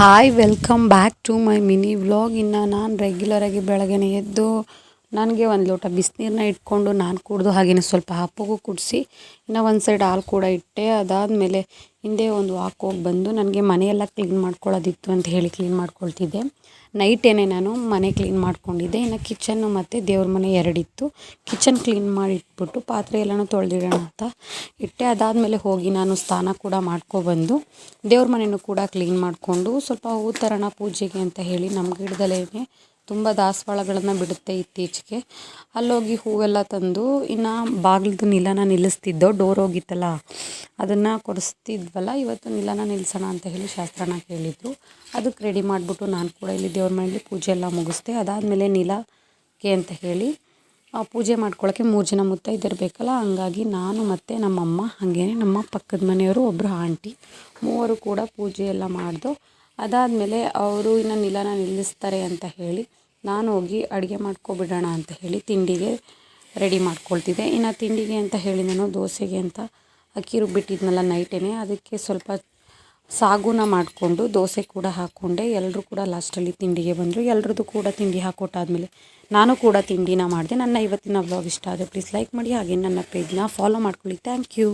Hi welcome back to my mini vlog ಇನ್ನು ನಾನು ರೆಗ್ಯುಲರಾಗಿ ಬೆಳಗ್ಗೆ ಎದ್ದು ನನಗೆ ಒಂದು ಲೋಟ ಬಿಸಿನೀರನ್ನ ಇಟ್ಕೊಂಡು ನಾನು ಕುಡಿದು ಹಾಗೆಯೇ ಸ್ವಲ್ಪ ಹಪ್ಪಗೂ ಕುಡಿಸಿ, ಇನ್ನು ಒಂದು ಸೈಡ್ ಹಾಲು ಕೂಡ ಇಟ್ಟೆ. ಅದಾದಮೇಲೆ ಹಿಂದೆ ಒಂದು ವಾಕ್ ಹೋಗಿ ಬಂದು ನನಗೆ ಮನೆಯೆಲ್ಲ ಕ್ಲೀನ್ ಮಾಡ್ಕೊಳ್ಳೋದಿತ್ತು ಅಂತ ಹೇಳಿ ಕ್ಲೀನ್ ಮಾಡ್ಕೊಳ್ತಿದ್ದೆ. ನೈಟೇನೆ ನಾನು ಮನೆ ಕ್ಲೀನ್ ಮಾಡ್ಕೊಂಡಿದ್ದೆ. ಇನ್ನು ಕಿಚನ್ನು ಮತ್ತು ದೇವ್ರ ಮನೆ ಎರಡಿತ್ತು. ಕಿಚನ್ ಕ್ಲೀನ್ ಮಾಡಿ ಇಟ್ಬಿಟ್ಟು ಪಾತ್ರೆ ಎಲ್ಲನೂ ತೊಳೆದಿಡೋಣ ಅಂತ ಇಟ್ಟೆ. ಅದಾದಮೇಲೆ ಹೋಗಿ ನಾನು ಸ್ನಾನ ಕೂಡ ಮಾಡ್ಕೊಬಂದು ದೇವ್ರ ಮನೆಯೂ ಕೂಡ ಕ್ಲೀನ್ ಮಾಡಿಕೊಂಡು ಸ್ವಲ್ಪ ಹೂ ತರೋಣ ಪೂಜೆಗೆ ಅಂತ ಹೇಳಿ ನಮ್ಮ ಗಿಡದಲ್ಲೇ ತುಂಬ ದಾಸವಾಳಗಳನ್ನು ಬಿಡುತ್ತೆ ಇತ್ತೀಚೆಗೆ. ಅಲ್ಲೋಗಿ ಹೂವೆಲ್ಲ ತಂದು ಇನ್ನು ಬಾಗಿಲ್ದು ನಿಲನ ನಿಲ್ಲಿಸ್ತಿದ್ದೋ ಡೋರ್ ಹೋಗಿತ್ತಲ್ಲ, ಅದನ್ನು ಕೊಡಿಸ್ತಿದ್ವಲ್ಲ ಇವತ್ತು ನಿಲನ ನಿಲ್ಲಿಸೋಣ ಅಂತ ಹೇಳಿ ಶಾಸ್ತ್ರನ ಕೇಳಿದ್ರು. ಅದಕ್ಕೆ ರೆಡಿ ಮಾಡಿಬಿಟ್ಟು ನಾನು ಕೂಡ ಇಲ್ಲಿ ದೇವ್ರ ಮನೆಯಲ್ಲಿ ಪೂಜೆ ಎಲ್ಲ ಮುಗಿಸ್ದೆ. ಅದಾದಮೇಲೆ ನಿಲಕ್ಕೆ ಅಂತ ಹೇಳಿ ಪೂಜೆ ಮಾಡ್ಕೊಳ್ಳೋಕ್ಕೆ ಮೂರು ಜನ ಮುತ್ತ ಇದ್ದಿರಬೇಕಲ್ಲ ಹಂಗಾಗಿ ನಾನು ಮತ್ತು ನಮ್ಮಮ್ಮ ಹಾಗೇ ನಮ್ಮ ಪಕ್ಕದ ಮನೆಯವರು ಒಬ್ಬರು ಆಂಟಿ, ಮೂವರು ಕೂಡ ಪೂಜೆ ಎಲ್ಲ ಮಾಡ್ದು ಅದಾದಮೇಲೆ ಅವರು ಇನ್ನು ನಿಲನ ನಿಲ್ಲಿಸ್ತಾರೆ ಅಂತ ಹೇಳಿ ನಾನು ಹೋಗಿ ಅಡುಗೆ ಮಾಡ್ಕೊಬಿಡೋಣ ಅಂತ ಹೇಳಿ ತಿಂಡಿಗೆ ರೆಡಿ ಮಾಡ್ಕೊಳ್ತಿದ್ದೆ. ಇನ್ನು ತಿಂಡಿಗೆ ಅಂತ ಹೇಳಿ ನಾನು ದೋಸೆಗೆ ಅಂತ ಅಕ್ಕಿ ರುಬ್ಬಿಟ್ಟಿದ್ನಲ್ಲ ನೈಟೇ ಅದಕ್ಕೆ ಸ್ವಲ್ಪ ಸಾಗುನ ಮಾಡಿಕೊಂಡು ದೋಸೆ ಕೂಡ ಹಾಕ್ಕೊಂಡೆ. ಎಲ್ಲರೂ ಕೂಡ ಲಾಸ್ಟಲ್ಲಿ ತಿಂಡಿಗೆ ಬಂದರು. ಎಲ್ರದ್ದು ಕೂಡ ತಿಂಡಿ ಹಾಕೊಟ್ಟಾದ್ಮೇಲೆ ನಾನು ಕೂಡ ತಿಂಡಿನ ಮಾಡಿದೆ. ನನ್ನ ಇವತ್ತಿನ ವ್ಲಾಗ್ ಇಷ್ಟ ಆದರೆ ಪ್ಲೀಸ್ ಲೈಕ್ ಮಾಡಿ. ಹಾಗೆ ನನ್ನ ಪೇಜ್ನ ಫಾಲೋ ಮಾಡ್ಕೊಳ್ಳಿ. Thank you